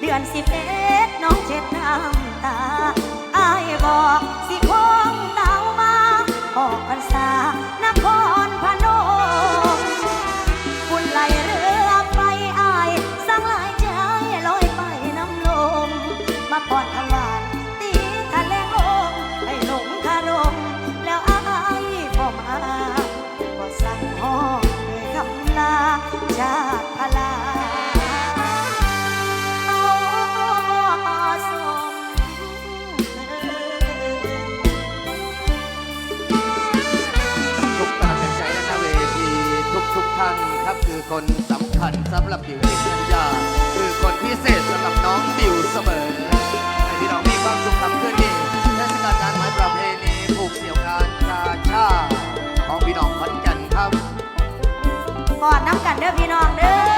เดือนสิบเอ็ดน้องเจ็ดน้ำตาานครับคือคนสำคัญสำหรับดิวที่สัญญาคือคนพิเศษสำหรับน้องดิวเสมอให้พี่น้องมีความสุขทำขึ้นนี่เทศกาลงานไหมประเพณีผูกเสี่ยวงานกาชาติของพี่น้องขอนแก่นครับ กอดน้ำกันเด้อพี่น้องเด้อ